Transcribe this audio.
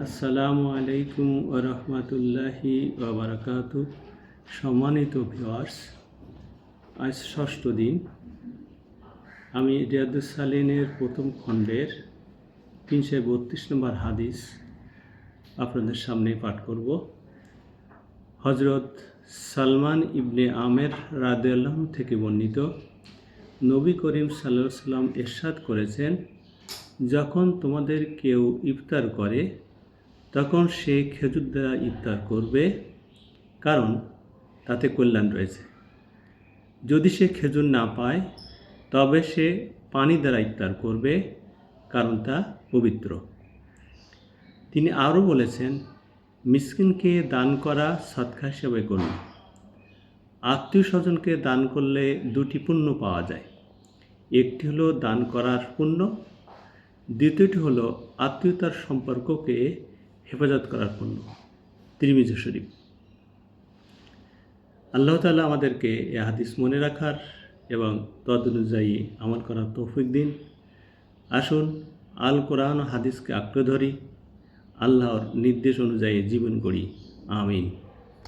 আসসালামু আলাইকুম রহমতুল্লাহি বারাকাতু সম্মানিত ভিওয়ার্স আজ ষষ্ঠ দিন। আমি রিয়াদুস সালিনের প্রথম খণ্ডের তিনশো বত্রিশ নম্বর হাদিস আপনাদের সামনে পাঠ করব। হজরত সালমান ইবনে আমের রাদেল্লাহ থেকে বর্ণিত, নবী করিম সাল্লাহ সাল্লাম এরশাদ করেছেন, যখন তোমাদের কেউ ইফতার করে তখন সে খেজুর দ্বারা ইফতার করবে, কারণ তাতে কল্যাণ রয়েছে। যদি সে খেজুর না পায়, তবে সে পানি দ্বারা ইফতার করবে, কারণ তা পবিত্র। তিনি আরও বলেছেন, মিসকিনকে দান করা সৎকা হিসেবে গণ্য আত্মীয় স্বজনকে দান করলে দুটি পুণ্য পাওয়া যায়। একটি হলো দান করার পুণ্য, দ্বিতীয়টি হলো আত্মীয়তার সম্পর্ককে হেফাজত করার পণ্য। ত্রিমিজ শরীফ। আল্লাহ তালা আমাদেরকে এ হাদিস মনে রাখার এবং তদ অনুযায়ী আমল করার তৌফিক দিন। আসুন, আল কোরআন হাদিসকে আঁকড়ে ধরি। আল্লাহর নির্দেশ অনুযায়ী জীবন করি আমিন।